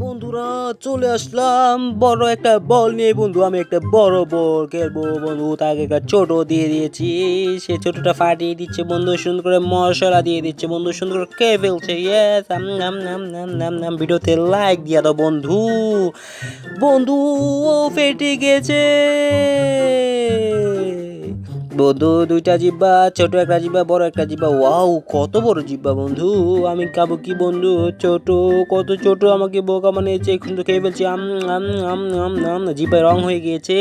বন্ধুরা, চলে আসলাম। বড় একটা বল নিয়ে, বন্ধু, আমি একটা বড় বল খেলব, বন্ধু। তাকে একটা ছোট দিয়ে দিয়েছি। সে ছোটটা ফাটিয়ে দিচ্ছে, বন্ধু। সুন্দর করে মশলা দিয়ে দিচ্ছে, বন্ধু। সুন্দর করে কে ফেলছে ইয়েস নাম নাম নাম নাম নাম ভিডিওতে লাইক দিয়ে দাও, বন্ধু। বন্ধু, ও ফেটে গেছে। বন্ধু দুইটা জিব্বা ছোট একটা জিব্বা বড় একটা জিব্বা ওয়াও, কত বড় জিব্বা বন্ধু। আমি খাব কি বন্ধু? ছোট, কত ছোট আমাকে বোকা বানিয়েছে। কিন্তু খেয়ে ফেলছি। আম আম আম আম আম। জিব্বায় রং হয়ে গিয়েছে।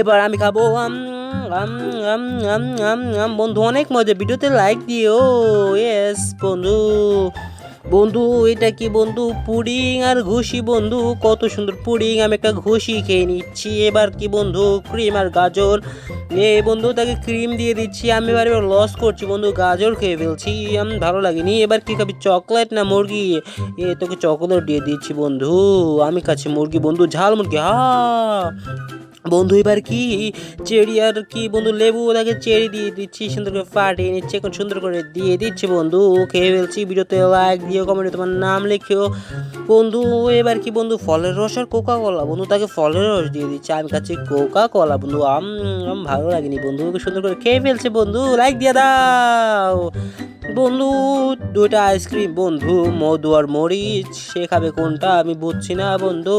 এবার আমি খাব আম আম আম আম আম আম। বন্ধু, অনেক মজা। ভিডিওতে লাইক দিও। এস বন্ধু। বন্ধু, এটা কি বন্ধু? পুডিং আর ঘুষি বন্ধু, কত সুন্দর পুডিং, আমি একটা ঘুষি খেয়ে নিচ্ছি। এবার কি বন্ধু? ক্রিম আর গাজর। এ বন্ধু, তাকে ক্রিম দিয়ে দিচ্ছি, আমি এবার এবার লস করছি বন্ধু, গাজর খেয়ে ফেলছি আমি ভালো লাগেনি। এবার কি খাবি চকলেট না মুরগি? এ, তোকে চকলেট দিয়ে দিচ্ছি বন্ধু, আমি খাচ্ছি মুরগি বন্ধু, ঝাল মুরগি, হা। বন্ধু, এবার কি? চেরি আর কি বন্ধু, লেবু তাকে চেরি দিয়ে দিচ্ছি, সুন্দর করে ফাটিয়ে নিচ্ছে, এখন সুন্দর করে দিয়ে দিচ্ছে বন্ধু, খেয়ে ফেলছি, ভিডিওতে লাইক দিও কমেন্টে তোমার নাম লিখিও। বন্ধু, এবার কি বন্ধু, ফলের রস আর কোকা কলা বন্ধু, তাকে ফলের রস দিয়ে দিচ্ছে, আমি খাচ্ছি কোকা কলা বন্ধু, আম ভালো লাগেনি বন্ধু সুন্দর করে খেয়ে ফেলছে বন্ধু লাইক দিয়ে দাও। বন্ধু, দুইটা আইসক্রিম, বন্ধু, মধু আর মরিচ, সে খাবে কোনটা আমি বুঝছি না, বন্ধু।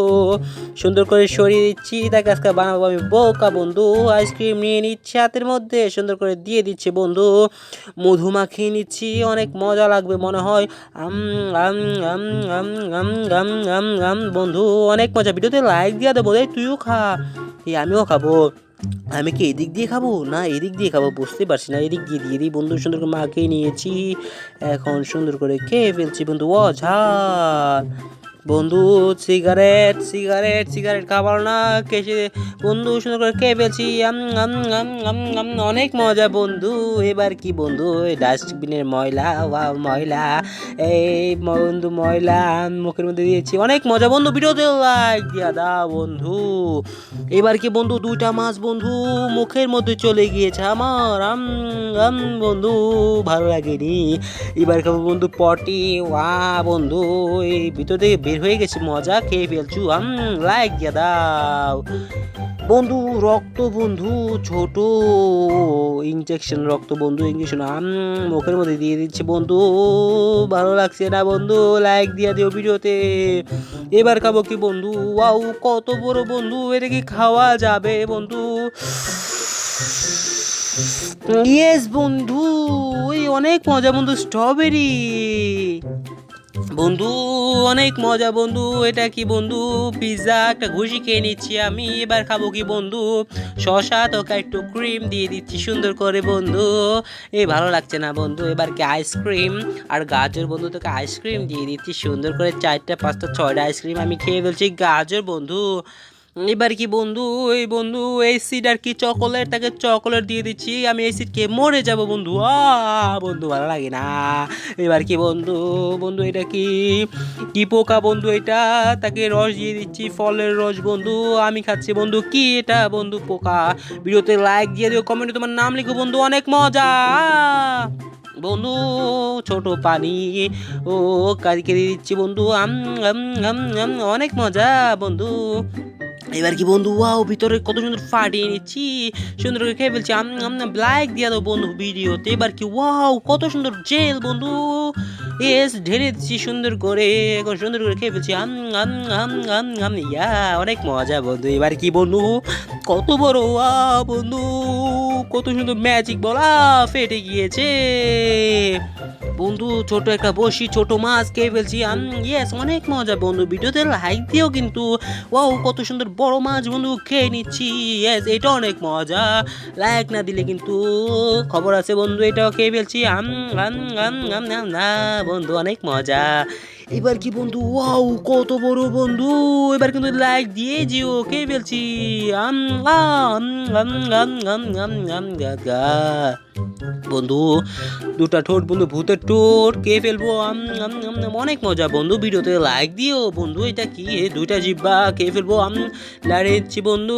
সুন্দর করে সরিয়ে দিচ্ছি, তাকে আজকে বানাবো আমি বোকা, বন্ধু। আইসক্রিম নিয়ে নিচ্ছি হাতের মধ্যে, সুন্দর করে দিয়ে দিচ্ছে, বন্ধু। মধু মাখিয়ে নিচ্ছি, অনেক মজা লাগবে মনে হয়। আম আম আম আম আম আম আম আম, বন্ধু, অনেক মজা। ভিডিওতে লাইক দিয়ে দেবো তুইও খা। আমিও খাব। আমি কি এদিক দিয়ে খাব? না, এদিক দিয়ে খাব, বুঝতে পারছি না। এদিক দিয়ে দিয়ে দিই বন্ধু সুন্দর করে মাকে নিয়েছি। এখন সুন্দর করে খেয়ে ফেলছি বন্ধু। ও, ঝাল। বন্ধু সিগারেট সিগারেট সিগারেট খাবার না কেসে বন্ধু, সুন্দর করে আম আম অনেক মজা বন্ধু। এবার কি বন্ধু? ডাস্টবিনের ময়লা বা ময়লা। এই বন্ধু, ময়লা মুখের মধ্যে দিয়েছি। অনেক মজা বন্ধু ভিডিওতে লাইক দিয়া দাও বন্ধু। এবার কি বন্ধু? দুইটা মাছ বন্ধু মুখের মধ্যে চলে গিয়েছে আমার। আম আম বন্ধু, ভালো লাগেনি। এবার খাব বন্ধু পটি ওয়া বন্ধু। এই ভিতর থেকে বের হয়ে গেছে, মজা খেয়ে ফেলছু, আম লাইক দিয়া দাও। বন্ধু, রক্ত বন্ধু, ছোট ইনজেকশন রক্ত বন্ধু ইঞ্জেকশন আম মুখের মধ্যে দিয়ে দিচ্ছে, বন্ধু। ভালো লাগছে না, বন্ধু? লাইক দিয়া দিও ভিডিওতে। এবার খাব কি, বন্ধু? ওয়াও কত বড় বন্ধু, এটা কি খাওয়া যাবে, বন্ধু? ইয়েস বন্ধু ওই অনেক মজা, বন্ধু স্ট্রবেরি বন্ধু, অনেক মজা বন্ধু, এটা কি বন্ধু? পিৎজা একটা ঘুষি খেয়ে নিচ্ছি আমি, এবার খাব কি বন্ধু? শশা তোকে একটু ক্রিম দিয়ে দিচ্ছি, সুন্দর করে বন্ধু। এই ভালো লাগছে না বন্ধু, এবার কি আইসক্রিম আর গাজর বন্ধু, তোকে আইসক্রিম দিয়ে দিচ্ছি, সুন্দর করে চারটা, পাঁচটা, ছয়টা আইসক্রিম আমি খেয়ে ফেলছি। গাজর বন্ধু এবার কি বন্ধু, এই বন্ধু, এই সিট আর কি চকোলেট তাকে চকোলেট দিয়ে দিচ্ছি, আমি এই সিট খেয়ে মরে যাব বন্ধু। আ, বন্ধু ভালো লাগে না। এবার কি বন্ধু বন্ধু এটা কি? কি পোকা বন্ধু এটা? তাকে রস দিয়ে দিচ্ছি, ফলের রস বন্ধু, আমি খাচ্ছি বন্ধু কি এটা বন্ধু পোকা? ভিডিওতে লাইক দিয়ে দিও কমেন্টে তোমার নাম লিখো বন্ধু, অনেক মজা। বন্ধু, ছোট পানি, ও কাজকে দিয়ে দিচ্ছি বন্ধু আম, অনেক মজা বন্ধু। এবার কি বন্ধু? ওয়াও ভিতরে কত সুন্দর ফাটিয়ে নিচ্ছি, সুন্দর করে খেয়ে ফেলছি। আমি ব্ল্যাক দিয়ে দাও বন্ধু ভিডিওতে। এবার কি ওয়াও কত সুন্দর জেল বন্ধু। এস ঢেলে দিচ্ছি সুন্দর করে এখন সুন্দর করে খেয়ে ফেলছি। আম আম আম আম আম, ইয়া, অনেক মজা বন্ধু। এবার কি বন্ধু? কত বড় ওয়া বন্ধু, কত সুন্দর ম্যাজিক বলা ফেটে গিয়েছে। বন্ধু, ছোট একটা বসি ছোট মাছ খেয়ে ফেলছি। ইয়েস অনেক মজা বন্ধু, ভিডিওতে লাইক দিও কিন্তু। ও কত সুন্দর বড় মাছ বন্ধু, খেয়ে নিচ্ছি। ইয়েস এটা অনেক মজা। লাইক না দিলে কিন্তু খবর আছে বন্ধু, এটাও খেয়ে ফেলছি। আম আম আম আম না বন্ধু, অনেক মজা। এবার কি বন্ধু ওয়াও কত বড় বন্ধু এবার কিন্তু লাইক দিয়ে দিও কে বলছি বন্ধু দুটা ঠোঁট বন্ধু ভূতের ঠোঁট কে ফেলব অনেক মজা বন্ধু ভিডিওতে লাইক দিও বন্ধু এটা কি দুইটা জিব্বা কে ফেলব আম লাড়েছি বন্ধু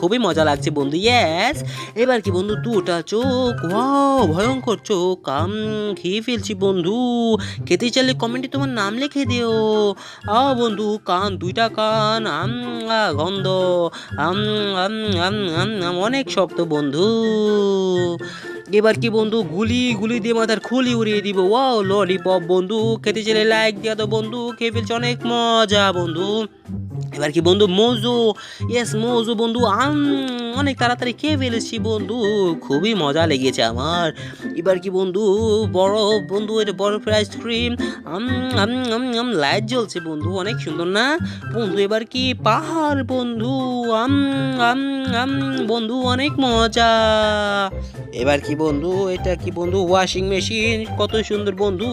খুবই মজা লাগছে বন্ধু ইয়াস এবার কি বন্ধু দুটা চোখ ভয়ঙ্কর চোখ আম খেয়ে ফেলছি বন্ধু খেতে চাইলে কমেন্টে তোমার নাম লিখে দিও। আ বন্ধু, কান, দুইটা কান, আম গন্ধ, আম আম আম আম অনেক শক্ত বন্ধু। এবার কি, বন্ধু, গুলি গুলি দিয়ে মাথার খুলি উড়িয়ে দিব। ও ললিপপ বন্ধু, খেতে চাইলে লাইক দিয়া তো বন্ধু, খেয়ে ফেলছে অনেক মজা, বন্ধু। এবার কি বন্ধু মজু? ইয়েস মজু বন্ধু, আম, অনেক তাড়াতাড়ি খেয়ে ফেলেছি বন্ধু, খুবই মজা লেগেছে আমার। এবার কি বন্ধু, বড় বন্ধু, এটা বরফের আইসক্রিম আম আম আম আম লাইট জ্বলছে বন্ধু, অনেক সুন্দর না? বন্ধু, এবার কি পাহাড় বন্ধু, আম আম আম, বন্ধু, অনেক মজা। এবার কি বন্ধু, এটা কি বন্ধু ওয়াশিং মেশিন কত সুন্দর বন্ধু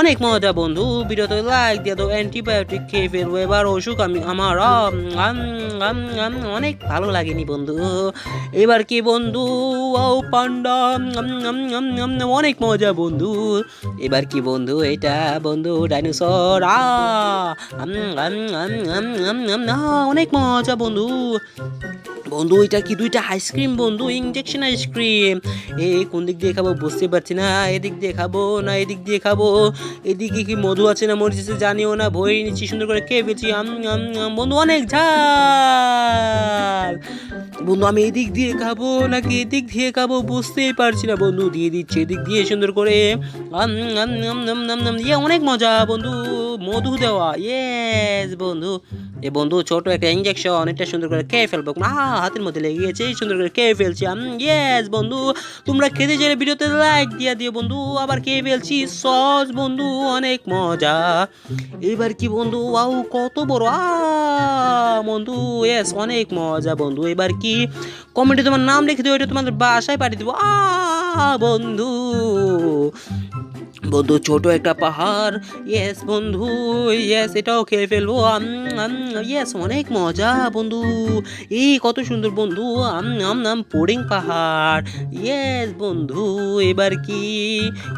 অনেক মজা বন্ধু, বিরত লাইক দিয়ে দাও অ্যান্টিবায়োটিক খেয়ে ফেলব এবার। অসুখ আমি আমার আম, আম, আম, আম, অনেক ভালো লাগেনি বন্ধু এবার কি বন্ধু ও পান্ডা অনেক মজা বন্ধু এবার কি বন্ধু এটা বন্ধু ডাইনোসর অনেক মজা বন্ধু বন্ধু এটা কি দুইটা আইসক্রিম বন্ধু ইঞ্জেকশন আইসক্রিম এ কোন দিক দিয়ে খাব? বুঝতে পারছি না। এদিক দিয়ে খাব না এদিক দিয়ে খাব? এদিকে কি মধু আছে না মরিচ আছে জানিও না। ভয়ে নিচ্ছি সুন্দর করে খেয়ে আম, বন্ধু অনেক ঝাল। বন্ধু আমি এদিক দিয়ে খাব নাকি এদিক দিয়ে খাব? বুঝতেই পারছি না বন্ধু। দিয়ে দিচ্ছি এদিক দিয়ে সুন্দর করে। ইয়ে অনেক মজা বন্ধু। মধু দেওয়া। ইয়েস বন্ধু। এ বন্ধু ছোট একটা ইঞ্জেকশন এটা সুন্দর করে খেয়ে ফেলব। আ হাতের মধ্যে লেগে গেছে সুন্দর করে খেয়ে ফেলছি ইয়েস বন্ধু। তোমরা খেতে চাইলে ভিডিওতে লাইক দিয়ে দিও বন্ধু। আবার খেয়ে ফেলছি সস, বন্ধু। অনেক মজা। এবার কি বন্ধু? ওয়াও কত বড়। আ বন্ধু ইয়েস অনেক মজা বন্ধু। এবার কি? কমেন্টে তোমার নাম লিখে দিও, এটা তোমাদের বাসায় পাঠিয়ে দেবো। আ বন্ধু। বন্ধু, ছোট একটা পাহাড়। ইয়েস বন্ধু ইয়েস এটাও খেয়ে ফেলব। ইয়েস অনেক মজা, বন্ধু। এই কত সুন্দর, বন্ধু। আম নাম নাম পোডিং পাহাড়। ইয়েস বন্ধু, এবার কি?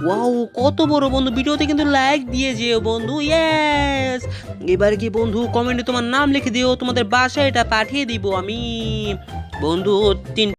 ওয়াও কত বড়, বন্ধু। ভিডিওতে কিন্তু লাইক দিয়ে যেও, বন্ধু। ইয়েস এবার কি, বন্ধু? কমেন্টে তোমার নাম লিখে দিও। তোমাদের বাসায় এটা পাঠিয়ে দিব আমি। বন্ধু, তিন